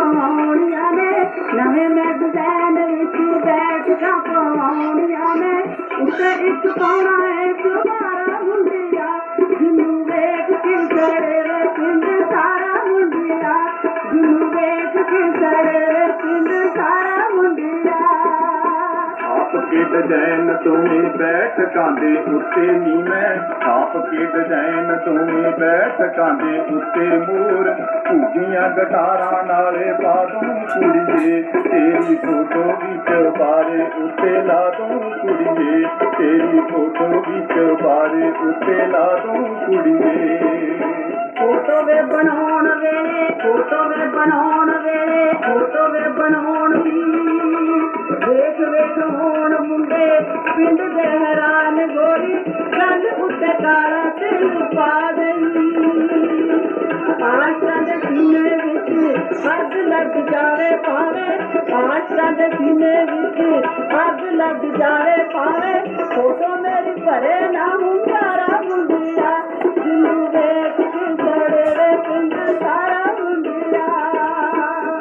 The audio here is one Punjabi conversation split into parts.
ਪਵਾਉਣੀਆਂ ਨੇ ਨਵੇਂ ਮੈਂ ਡਿਜ਼ਾਈਨ ਵਿੱਚ ਬੈਠਕਾਂ ਪਵਾਉਣੀਆਂ ਨੇ ਉੱਤੇ ਇੱਕ ਪਾਉਣਾ ਹੈ ਕੁਮਾਰਾ ਮੁੰਡਿਆ ਜਿਹਨੂੰ ਵੇਖ ਕੇ ਸੜੇ ਪਿੰਡ ਸਾਰਾ ਮੁੰਡਿਆ ਜਿਹਨੂੰ ਵੇਖ ਕੇ ਸੜੇ ਪਿੰਡ ਸਾਰਾ ਮੁੰਡਿਆ ਆਪ ਕੇ ਡਿਜ਼ਾਈਨ ਤੂੰ ਬੈਠ ਕਾਂਦੇ ਉੱਤੇ ਨੀ ਮੈਂ ਆਪ ਕੇ ਡਿਜ਼ਾਈਨ ਤੂੰ ਬੈਠ ਕਾਂਦੇ ਉੱਤੇ ਮੋਰ। ਭੂਜੀਆਂ ਗਟਾਰਾਂ ਨਾਲੇ ਪਾ ਕੁੜੀਏ। ਤੇਰੀ ਫੋਟੋ ਵਿੱਚ ਬਾਰੇ ਉੱਤੇ ਲਾ ਦੂੰ ਕੁੜੀਏ। ਤੇਰੀ ਫੋਟੋ ਵਿੱਚ ਬਾਰੇ ਉੱਤੇ ਲਾ ਦੂੰ ਕੁੜੀਏ। ਫੋਟੋ ਵੇ ਬਣਾਉਣ ਵੇਲੇ, ਫੋਟੋ ਵੇ ਬਣਾਉਣ ਵੇਲੇ, ਫੋਟੋ ਵੇ ਬਣਾਉਣ ਦੀ। ਵੇਖ ਵੇਖ, ਹੋਣ ਮੁੰਡੇ, ਪਿੰਡ ਦੇ ਦੇ ਸੀਨੇ ਵਿੱਚ ਅੱਗ ਲੱਗ ਜਾਵੇ ਪਾਵੇ ਫੋਟੋ ਮੇਰੀ ਭਰੇ ਨਾ ਹੁੰਦਾਰਾ ਮੁੰਡਿਆ। ਜਿਹਨੂੰ ਵੇਖ ਕੇ ਸੜੇ ਪਿੰਡ ਸਾਰਾ ਮੁੰਡਿਆ।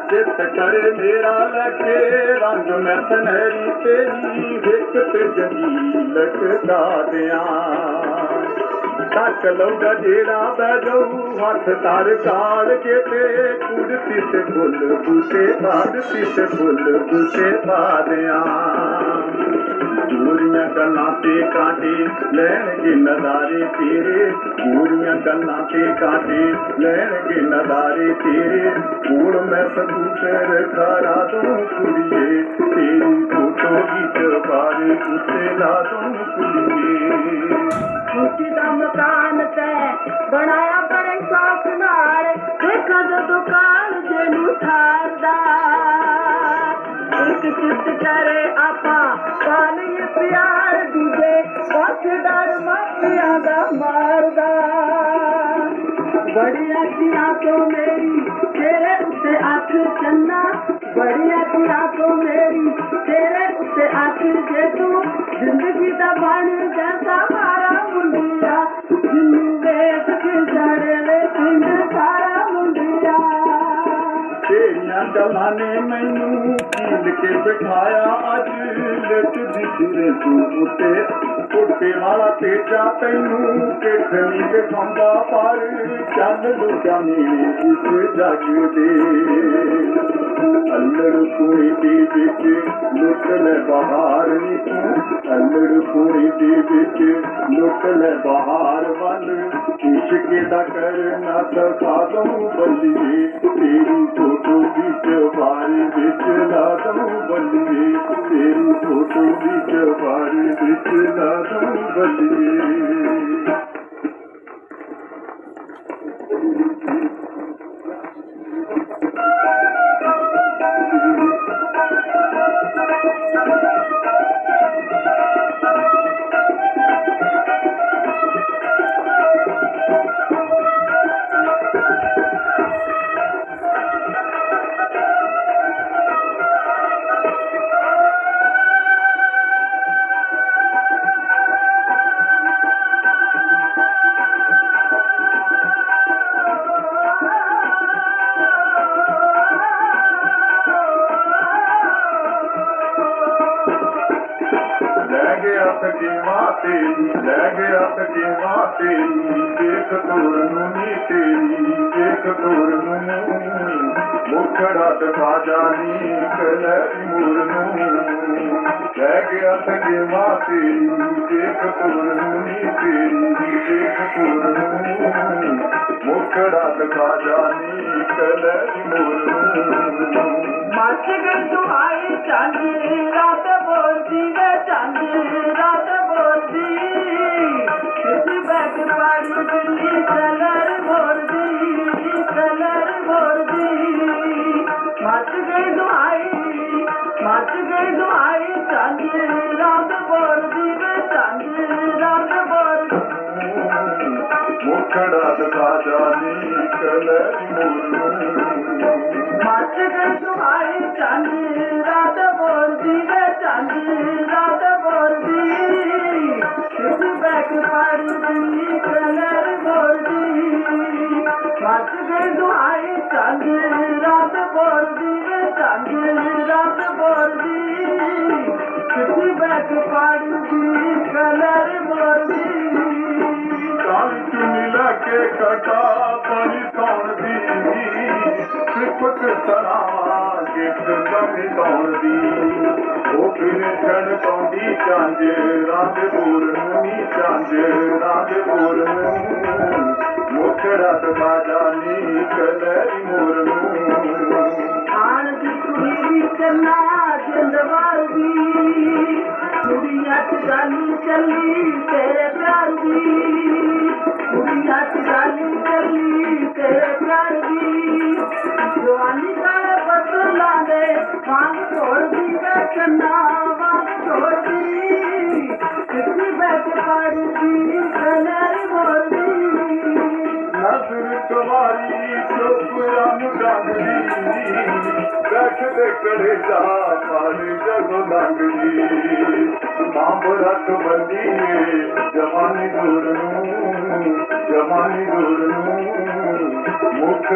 ਚਿੱਤ ਕਰੇ ਮੇਰਾ ਲੱਗੇ ਰੰਗ ਮੈਂ ਸੁਨਹਿਰੀ ਤੇਰੀ ਹਿੱਕ ਤੇ ਜੰਗੀ ਲਟਕਾ ਦਿਆਂ। ਤੱਕ ਲਊਗਾ ਜਿਹੜਾ ਬਹਿ ਜਾਊ ਹੱਥ ਤਰ ਕਾਲ ਕੇ ਤੇ ਕੁੜਤੀ ਤੇ ਫੁੱਲ ਬੂਟੇ ਬਾਦਤੀ ਤੇ ਫੁੱਲ ਬੂਟੇ ਪਾ ਦਿਆਂ ਗੋਰੀਆਂ ਗੱਲਾਂ ਤੇ ਕਾਂਟੇ ਲੈਣਗੇ ਨਜ਼ਾਰੇ ਤੇਰੇ ਗੋਰੀਆਂ ਗੱਲਾਂ ਤੇ ਕਾਂਟੇ ਲੈਣਗੇ ਨਜ਼ਾਰੇ ਤੇਰੇ। ਹੁਣ ਮੈਂ ਸਬੂਤਰ ਕਰਾ ਦੂੰ ਕੁੜੀਏ, ਤੇਰੀ ਫੋਟੋ ਵਿੱਚ ਬਾਰੇ ਲਾ ਦੂੰ ਕੁੜੀਏ ਉੱਚੀ ਦਾ ਮਕਾਨ ਤੇ ਬਣਾਇਆ ਬੜੇ ਸ਼ੌਕ ਨਾਲ ਦੇਖਾਂ ਜੋ ਦੁਕਾਨ ਜਿਹਨੂੰ ਠਾਰਦਾ ਇੱਕ ਚਿੱਤ ਕਰੇ ਆਪਾਂ ਪਾਲੀਏ ਪਿਆਰ ਦੂਜੇ ਪਾਸੇ ਡਰ ਮਾਪਿਆਂ ਦਾ ਮਾਰਦਾ ਬੜੀ ਅੱਖੀਆਂ ਤੋਂ ਮੇਰੀ ਤੇਰੇ ਉੱਤੇ ਅੱਖ ਚੰਨਾ ਬੜੀ ਅੱਖੀਆਂ ਤੋਂ ਮੇਰੀ, ਤੇਰੇ ਉੱਤੇ ਅੱਖ ਜੇ ਤੂੰ ਜ਼ਿੰਦਗੀ ਦਾ ਬਣ ਜਾਂਦਾ ਮਾਰਾ ਮੁੰਡਿਆ। ਜਿਹਨੂੰ ਵੇਖ ਕੇ ਸੜੇ ਵੇ ਪਿੰਡ ਸਾਰਾ ਮੁੰਡਿਆ। ਤੇਰੀਆਂ ਗੱਲਾਂ ਨੇ ਮੈਨੂੰ ਕੀਲ ਕੇ ਬਿਠਾਇਆ ਅੱਜ। ਲਿਟ ਦੀ ਤੂੰ ਉੱਤੇ ਉੱਤੇ ਵਾਲਾ ਤੇਜਾ ਤੈਨੂੰ ਕਿੱਥ ਨਹੀਂ ਦਿਖਾਉਂਦਾ, ਪਰ ਚੱਲ ਲੁਕਾ ਮੇਰੇ ਇਸ ਜੱਗ ਦੇ اندر سهڪل بهار ار سڪل بهار ول چس ఫోటో نه బారి جيواري وچ بندي تيري ఫోటో جي బారి وچ لاڏو بند ਤੇਰੀ ਲੈ ਗਿਆ ਤਕੀਵਾ ਤੇਰੀ ਦੇਖ ਤੋਰ ਨੂੰ ਨੀ ਤੇਰੀ ਦੇਖ ਤੋਰ ਮੁਖੜਾ ਦਿਖਾ ਜਾਨੀ ਕਲਰੀ ਮੂਰ ਨੂੰ ਲੈ ਗਿਆ ਤਕੀਵਾ ਤੇਰੀ ਦੇਖ ਤੋਰ ਨੂੰ ਨੀ ਤੇਰੀ ਦੇਖ ਤੋਰ ਮੁਖੜਾ ਦਿਖਾ ਜਾਨੀ ਕਲਰੀ ਮੂਰ ਨੂੰ ਮੱਚ ਗਈ ਦੁਹਾਈ ਚਾਂਦੀ, ਰਾਤ ਬੋਲਦੀ ਵੇ ਚਾਂਦੀ, ਰਾਤ ਮੁਖੜਾ ਦਿਖਾ ਜਾਨੀ ਕਲਰੀ ਮੂਰ ਨੂੰ ਮੱਚ ਗਈ ਦੁਹਾਈ ਚਾਂਦੀ ਕਿੱਥੇ ਬੈਠ ਪਾੜਦੀ ਕਲਰ ਬੋਲਦੀ ਕਾਲੀ ਚੁੰਨੀ ਲੈ ਕੇ ਕਟਾ ਪਾਣੀ ਸੌਣ ਦੀ ਸਿਫਤ ਸਲਾਵਾ ਜਿੱਤ ਬੰਦੀ ਸੌਣ ਦੀ ਉਹ ਫਿਰ ਛੜ ਪਾਉਂਦੀ ਚਾਂਜ ਰਾਤ ਪੂਰ ਨੂੰ ਨੀ ਚਾਂਜ ਰਾਤ ਪੂਰ ਨੂੰ ਮੁੱਖ ਰਾਤ ਬਾਜਾ ਨੀ ਕਲਰੀ ਮੋਰ ਨੂੰ ਆਣ ਦੀ ਕੁੜੀ ਵੀ ਕੰਨਾ ਚ ਗਾਲੀ ਚੱਲੀ ਤੇਰੇ ਪਿਆਰ ਦੀ। ਕੁੜੀਆਂ ਚ ਗਾਲੀ ਚੱਲੀ ਤੇਰੇ ਪਿਆਰ ਦੀ। ਜਵਾਨੀ ਦਾ ਬਦਲਾ ਦੇ ਵਾਂਗ ਢੋਲਦੀ ਵੇ ਕੰਨਾ, ਵਾਂਗ ਢੋਲਦੀ ਕਿੱਥੇ ਬੈਠ ਪੜਦੀ ਕਲਰ ਮੋਰਦੀ ਨਜ਼ਰ ਤੁਹਾਰੀ ਚੁੱਪਰਾਂ ਗਾਂਦੀ ਰੱਖ ਦੇ ਕੜੇ ਜਾ ਪਾਣੀ ਜਦੋਂ ਲੰਘਦੀ ਮਾਂ ਰਤ ਬੰਦੀ ਜਵਾਨੀ ਦੂਰ ਨੂੰ ਜਵਾਨੀ ਦੂਰ ਨੂੰ ਮੁਖ